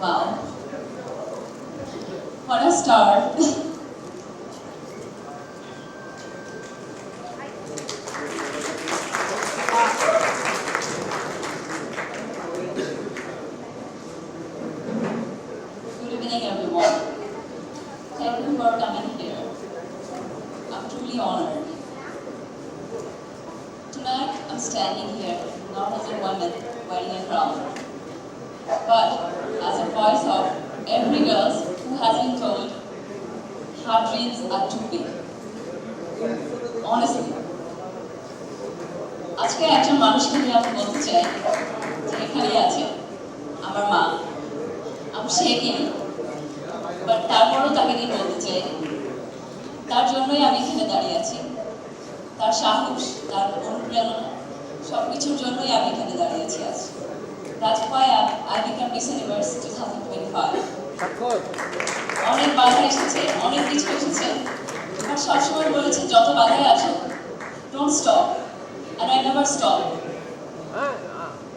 Wow. What a start. Good evening, everyone. Thank you for coming here. I'm truly honored. Tonight, I'm standing here not as a woman wearing a crown, but as a voice of every girl who has been told her dreams are too big. Honestly, আজকে একজন মানুষকে নিয়ে আমি বলতে চাই যে এখানেই আছে আমার মা আমি সে কি বাট তারপরেও তাকে নিয়ে বলতে চাই তার জন্যই আমি এখানে দাঁড়িয়ে আছি তার সাহস তার অনুপ্রেরণা সব কিছুর জন্যই আমি এখানে দাঁড়িয়েছি আজ। That's why I, I became Miss Universe 2025. স্বাক্ষর অনেক বাধা এসেছে অনেক কিছু এসেছে। আর সবসময় বলেছে যত বাধাই আসুক don't stop and I never stop.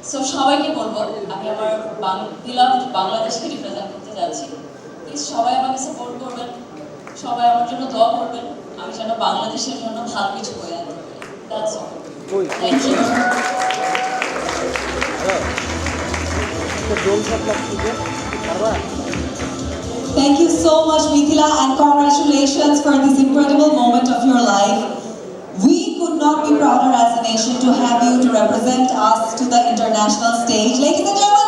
So সবাইকে বলব আমি আমার বিলাভ বাংলাদেশকে রিপ্রেজেন্ট করতে যাচ্ছি। প্লিজ সবাই আমাকে সাপোর্ট করবেন। সবাই আমার জন্য দোয়া করবেন আমি যেন বাংলাদেশের জন্য ভালো কিছু করে আনতে পারি দ্যাটস অল কই থ্যাংক ইউ হ্যালো একটা ডোল শট লাগছে পারবা Thank you so much, Mithila, and congratulations for this incredible moment of your life. We could not be prouder as a nation to have you to represent us to the international stage. Ladies and gentlemen,